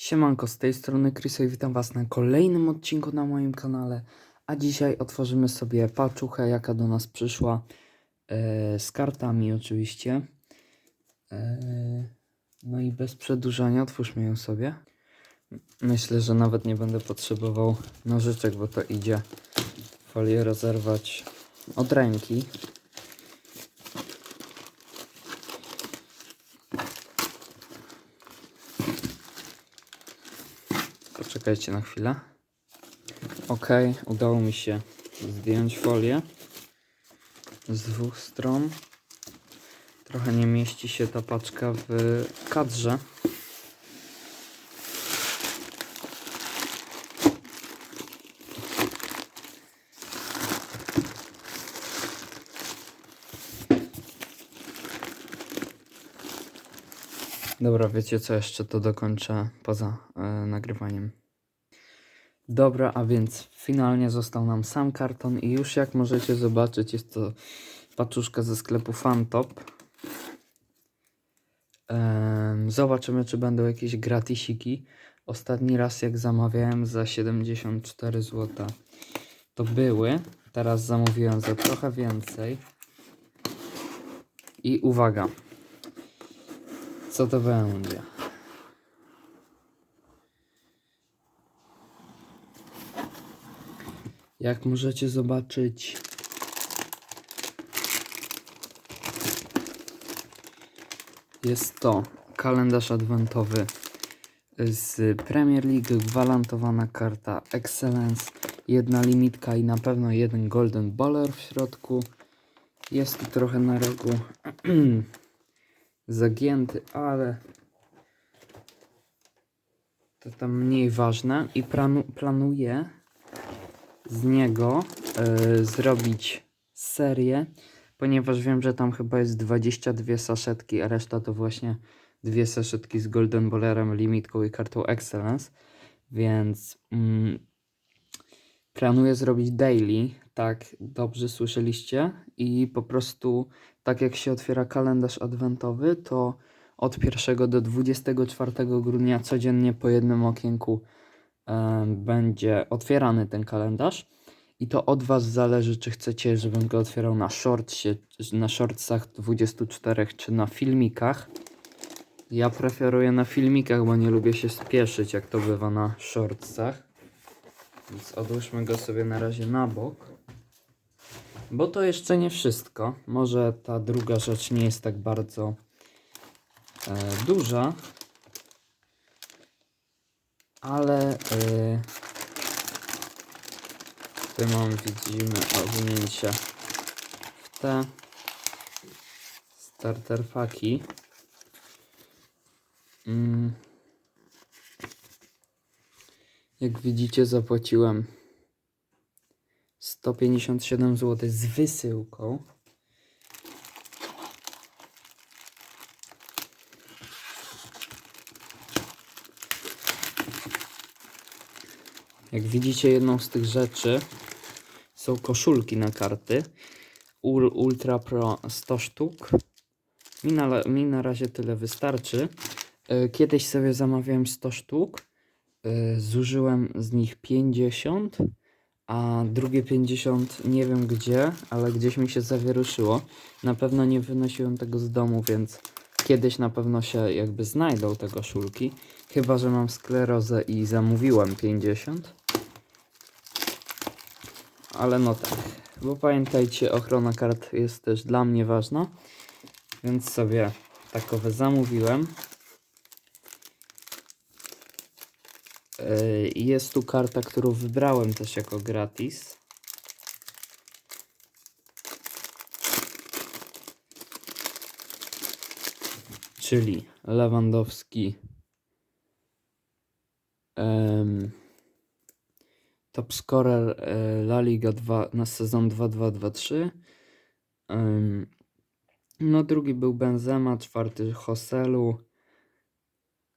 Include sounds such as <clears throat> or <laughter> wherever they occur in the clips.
Siemanko, z tej strony Kryso i witam Was na kolejnym odcinku na moim kanale. A dzisiaj otworzymy sobie paczuchę, jaka do nas przyszła. E, z kartami oczywiście. E, no i bez przedłużania otwórzmy ją sobie. Myślę, że nawet nie będę potrzebował nożyczek, bo to idzie folię rozerwać od ręki. Poczekajcie na chwilę. Ok, udało mi się zdjąć folię z dwóch stron. Trochę nie mieści się ta paczka w kadrze. Dobra, wiecie co jeszcze to dokończę poza e, nagrywaniem. Dobra, a więc finalnie został nam sam karton i już jak możecie zobaczyć jest to paczuszka ze sklepu Fantop. Zobaczymy czy będą jakieś gratisiki. Ostatni raz jak zamawiałem za 74 zł to były. Teraz zamówiłem za trochę więcej. I uwaga. Co to będzie? Jak możecie zobaczyć, jest to kalendarz adwentowy z Premier League, gwarantowana karta Excellence, jedna limitka i na pewno jeden Golden Baller w środku. Jest tu trochę na rogu <clears throat> zagięty, ale to tam mniej ważne. I planu, planuję z niego e, zrobić serię, ponieważ wiem, że tam chyba jest 22 saszetki, a reszta to właśnie dwie saszetki z Golden Ballerem, limitką i kartą Excellence, więc mm, planuję zrobić daily, tak dobrze słyszeliście i po prostu tak jak się otwiera kalendarz adwentowy, to od 1 do 24 grudnia codziennie po jednym okienku e, będzie otwierany ten kalendarz. I to od Was zależy, czy chcecie, żebym go otwierał na shortsie, na shortsach 24, czy na filmikach. Ja preferuję na filmikach, bo nie lubię się spieszyć, jak to bywa na shortsach. Więc odłóżmy go sobie na razie na bok. Bo to jeszcze nie wszystko. Może ta druga rzecz nie jest tak bardzo e, duża. Ale e, tutaj mamy, widzimy owinięcia w te starter paki. Mm. Jak widzicie zapłaciłem 157 zł z wysyłką. Jak widzicie, jedną z tych rzeczy są koszulki na karty. Ul Ultra Pro 100 sztuk. Mi na, mi na razie tyle wystarczy. E, Kiedyś sobie zamawiałem 100 sztuk. E, Zużyłem z nich 50 a drugie 50 nie wiem gdzie, ale gdzieś mi się zawieruszyło. Na pewno nie wynosiłem tego z domu, więc kiedyś na pewno się jakby znajdą te koszulki. Chyba, że mam sklerozę i zamówiłem 50. Ale no tak, bo pamiętajcie, ochrona kart jest też dla mnie ważna, więc sobie takowe zamówiłem. Yy, i Jest tu karta, którą wybrałem też jako gratis. Czyli Lewandowski. em, top scorer e, La Liga 2 na sezon 2-2-2-3. Em, no drugi był Benzema, czwarty Joselu,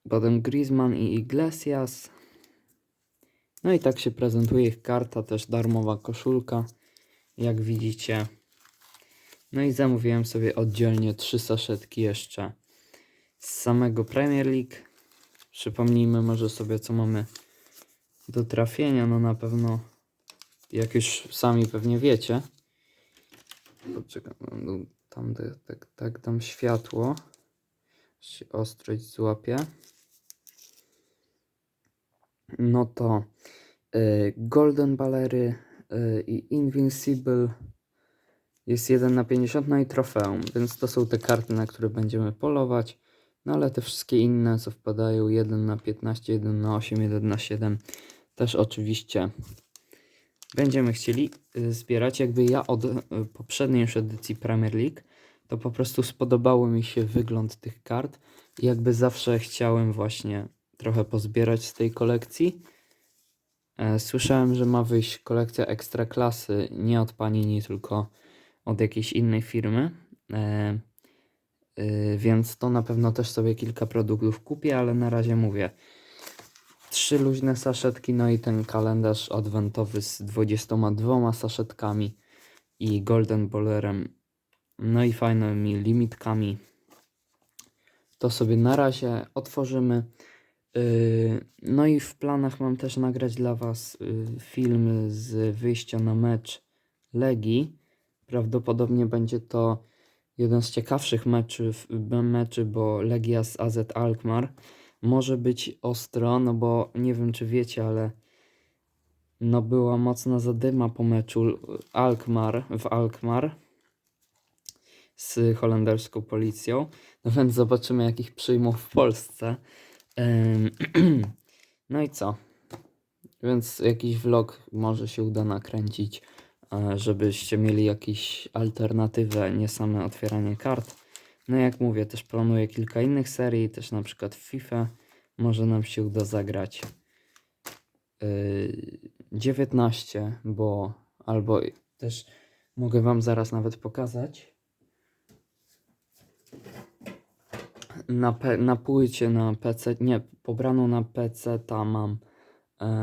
potem Griezmann i Iglesias. No i tak się prezentuje ich karta, też darmowa koszulka, jak widzicie. No i zamówiłem sobie oddzielnie trzy saszetki jeszcze z samego Premier League. Przypomnijmy może sobie, co mamy do trafienia. No na pewno, jak już sami pewnie wiecie. Poczekam, no, tam tak, tak, tak dam światło. Się ostrość złapie. No to y, Golden Ballery y, i Invincible jest 1 na 50, no i trofeum, więc to są te karty, na które będziemy polować. No ale te wszystkie inne, co wpadają 1 na 15, 1 na 8, 1 na 7, też oczywiście będziemy chcieli y, zbierać. Jakby ja od poprzedniej już edycji Premier League, to po prostu spodobało mi się wygląd tych kart. Jakby zawsze chciałem właśnie trochę pozbierać z tej kolekcji. E, Słyszałem, że ma wyjść kolekcja ekstra klasy, nie od Panini, tylko od jakiejś innej firmy. E, y, więc to na pewno też sobie kilka produktów kupię, ale na razie mówię. Trzy luźne saszetki, no i ten kalendarz adwentowy z 22 saszetkami i Golden Bollerem, no i fajnymi limitkami. To sobie na razie otworzymy. Yy, No i w planach mam też nagrać dla Was yy, film z wyjścia na mecz Legii. Prawdopodobnie będzie to jeden z ciekawszych meczów, meczy, bo Legia z AZ Alkmaar może być ostro, no bo nie wiem czy wiecie, ale no była mocna zadyma po meczu Alkmaar w Alkmaar z holenderską policją. No więc zobaczymy jak ich przyjmą w Polsce. <clears throat> No i co? Więc jakiś vlog może się uda nakręcić, żebyście mieli jakąś alternatywę, nie same otwieranie kart. No jak mówię, też planuję kilka innych serii, też na przykład FIFA może nam się uda zagrać. Yy, 19, bo albo też mogę wam zaraz nawet pokazać. Na, na płycie na PC, nie, pobraną na PC ta mam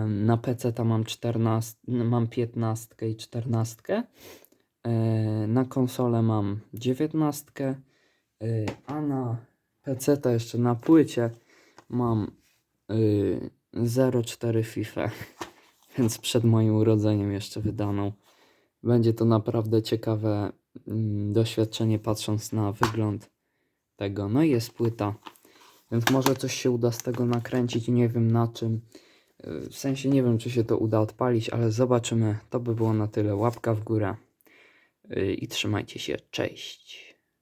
na PC ta mam 14, mam 15 i 14. E, na konsolę mam 19, e, a na PC to jeszcze na płycie mam y, 0,4 FIFA, <laughs> więc przed moim urodzeniem jeszcze wydaną. Będzie to naprawdę ciekawe mm, doświadczenie patrząc na wygląd tego. No i jest płyta, więc może coś się uda z tego nakręcić, nie wiem na czym. W sensie nie wiem, czy się to uda odpalić, ale zobaczymy. To by było na tyle. Łapka w górę y, i trzymajcie się. Cześć.